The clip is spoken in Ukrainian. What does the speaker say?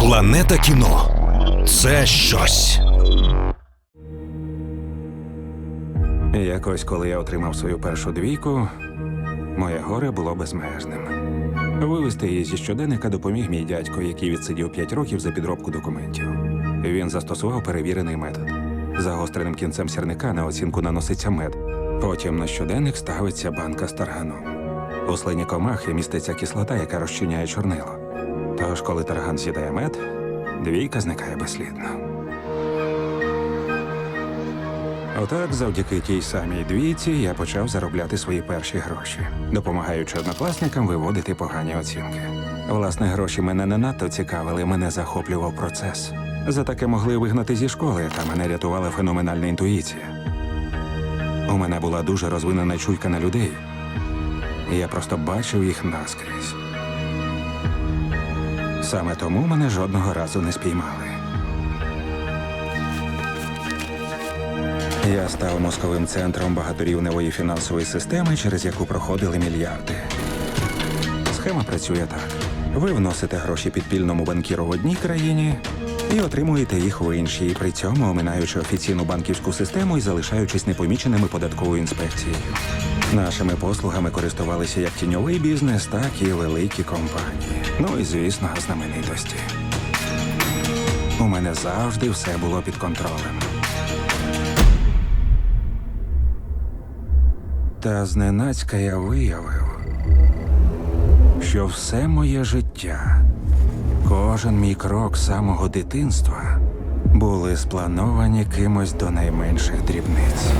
Планета кіно це щось. Якось, коли я отримав свою першу двійку, моє горе було безмежним. Вивести її зі щоденника допоміг мій дядько, який відсидів 5 років за підробку документів. Він застосував перевірений метод. Загостреним кінцем сірника на оцінку наноситься мед. Потім на щоденник ставиться банка з тарганом. У слині комахи міститься кислота, яка розчиняє чорнило. Тож, коли тарган з'їдає мед, двійка зникає безслідно. Отак, завдяки тій самій двійці, я почав заробляти свої перші гроші, допомагаючи однокласникам виводити погані оцінки. Власне, гроші мене не надто цікавили, мене захоплював процес. За таке могли вигнати зі школи, та мене рятувала феноменальна інтуїція. У мене була дуже розвинена чуйка на людей. Я просто бачив їх наскрізь. Саме тому мене жодного разу не спіймали. Я став мозковим центром багаторівневої фінансової системи, через яку проходили мільярди. Схема працює так: ви вносите гроші підпільному банкіру в одній країні і отримуєте їх в іншій, при цьому оминаючи офіційну банківську систему і залишаючись непоміченими податковою інспекцією. Нашими послугами користувалися як тіньовий бізнес, так і великі компанії. Ну і звісно, знаменитості. У мене завжди все було під контролем. Та зненацька я виявив, що все моє життя, кожен мій крок самого дитинства були сплановані кимось до найменших дрібниць.